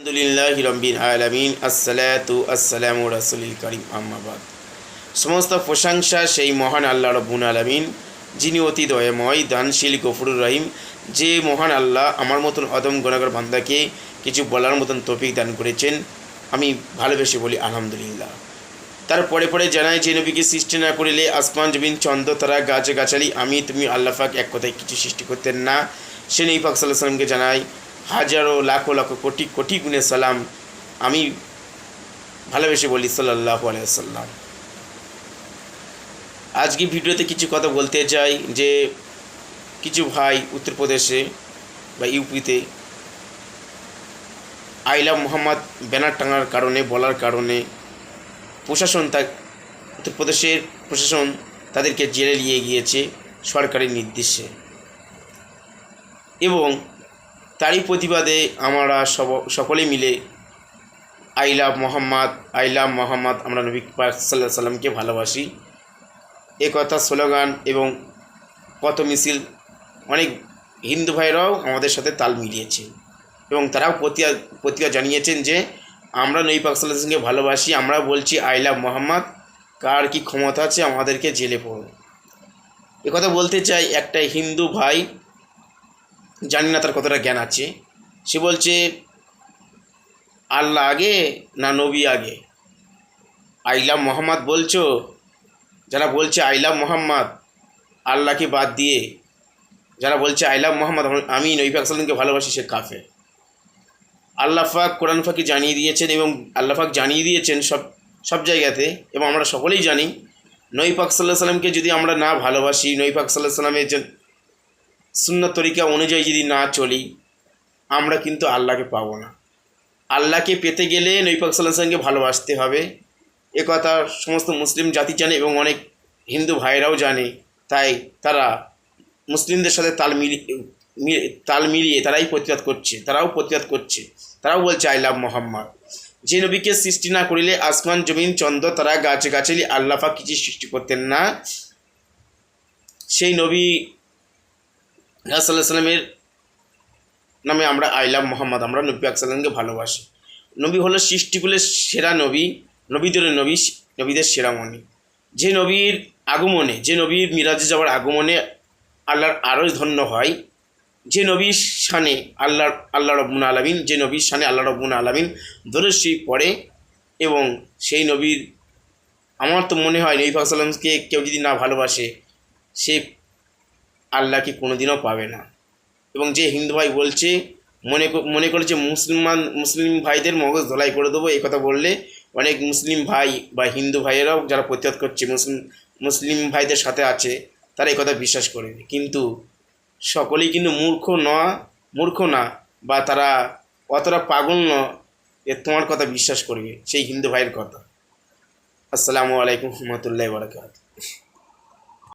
আলহামদুলিল্লাহ রব্বিন আলামিন, আসসালাতু আসসালামু রাসুলিল করিম আম্মাবাদ সমস্ত প্রশংসা সেই মহান আল্লাহ রব্বুল আলামিন, যিনি অতি দয়াময়, দানশীল, গফুরুর রহিম, যে মহান আল্লাহ আমার মতন অদম গণাগর বান্দাকে কিছু বলার মতন তৌফিক দান করেছেন, আমি ভালোবেসে বলি আলহামদুলিল্লাহ। তার পরে পরে জানাই যে নবীকে সৃষ্টি না করিলে আসমান, জমিন, চন্দ্র, তারা, গাছ, গাছালি, আমি, তুমি, আল্লাহ পাক এক কথায় কিছু সৃষ্টি করতেন না। সে নবী পাক সাল্লাহ সাল্লামকে জানাই হাজারো, লাখো লাখো, কোটি কোটি গুণে সালাম আমি ভালোবেসে বলি সাল্লাহ আলাইসাল্লাম আজকে ভিডিওতে কিছু কথা বলতে চাই যে কিছু ভাই উত্তরপ্রদেশে বা ইউপিতে আইলা মোহাম্মদ ব্যানার টাঙার কারণে, বলার কারণে প্রশাসন তা উত্তরপ্রদেশের প্রশাসন তাদেরকে জেলে নিয়ে গিয়েছে সরকারি নির্দেশে। এবং তারই প্রতিবাদে আমরা সব, সকলে মিলে I love Mohammad I love Mohammad আমরা নবী পাক সাল্লাহ সাল্লামকে ভালোবাসি। এ কথা স্লোগান এবং কত মিছিল অনেক হিন্দু ভাইরাও আমাদের সাথে তাল মিলিয়েছে এবং তারাও প্রতিবাদ প্রতিবাদ জানিয়েছেন যে আমরা নবী পাক ভালোবাসি, আমরা বলছি আই লাভ মোহাম্মদ কার কি ক্ষমতা আছে আমাদেরকে জেলে পড়ো। কথা বলতে চাই একটা হিন্দু ভাই জানি না তার কতটা জ্ঞান আছে। সে বলছে, আল্লাহ আগে না নবী আগে? আইলাম মোহাম্মদ, বলছো? যারা বলছে আইলাম মোহাম্মদ, আল্লাহকে বাদ দিয়ে। যারা বলছে আইলাম মোহাম্মদ, আমি নবী পাক ভালোবাসি, সে কাফে আল্লাহ পাক কোরআন ফাঁকি জানিয়ে দিয়েছেন এবং আল্লাহ পাক জানিয়ে দিয়েছেন সব সব জায়গাতে এবং আমরা সকলেই জানি, নবী পাক সাল্লাহ সাল্লামকে যদি আমরা না ভালোবাসি, নবী পাক সাল্লাহ সাল্লামের যে সুন্নত তরিকা অনুযায়ী যদি না চলি, আমরা কিন্তু আল্লাহকে পাবো না। আল্লাহকে পেতে গেলে নৈপাক সাল্লামকে ভালোবাসতে হবে। এ কথা সমস্ত মুসলিম জাতি জানে এবং অনেক হিন্দু ভাইরাও জানে। তাই তারা মুসলিমদের সাথে তাল মিলিয়ে তাল মিলিয়ে তারাই প্রতিবাদ করছে, তারাও প্রতিবাদ করছে। তারাও বলছে, আই লাভ মোহাম্মদ। যে নবীকে সৃষ্টি না করিলে আসমান, জমিন, চন্দ্র, তারা গাছে গাছালি আল্লাফা কিছু সৃষ্টি করতেন না। সেই নবী সাল্লাহ সাল্লামের নামে আমরা আইলাম মোহাম্মদ, আমরা নবী আকসাল্লামকে ভালোবাসি। নবী হলো সৃষ্টিকুলের সেরা নবী, নবীদের নবী, নবীদের সেরামণি যে নবীর আগমনে, যে নবীর মিরাজে যাওয়ার আগমনে আল্লাহর আরও ধন্য হয়, যে নবীর সানে আল্লাহ আল্লাহ রব্বুন আলমিন, যে নবীর সানে আল্লাহ রব্বুন আলমিন দরশ্রী পড়ে এবং সেই নবীর, আমার তো মনে হয় নবী সাল্লামকে কেউ যদি না ভালোবাসে, সে আল্লাহকে কোনোদিনও পাবে না। এবং যে হিন্দু ভাই বলছে, মনে মনে করেছে মুসলমান, মুসলিম ভাইদের মগজ ধলাই করে দেবো, এই কথা বললে অনেক মুসলিম ভাই বা হিন্দু ভাইয়েরাও যারা প্রতিবাদ করছে মুসলিম মুসলিম ভাইদের সাথে আছে, তারা এই কথা বিশ্বাস করবে। কিন্তু সকলেই কিন্তু মূর্খ ন, মূর্খ না, বা তারা অতটা পাগল ন, এ তোমার কথা বিশ্বাস করবে, সেই হিন্দু ভাইয়ের কথা। আসসালামু আলাইকুম, রহমতুল্লাহ বরকাত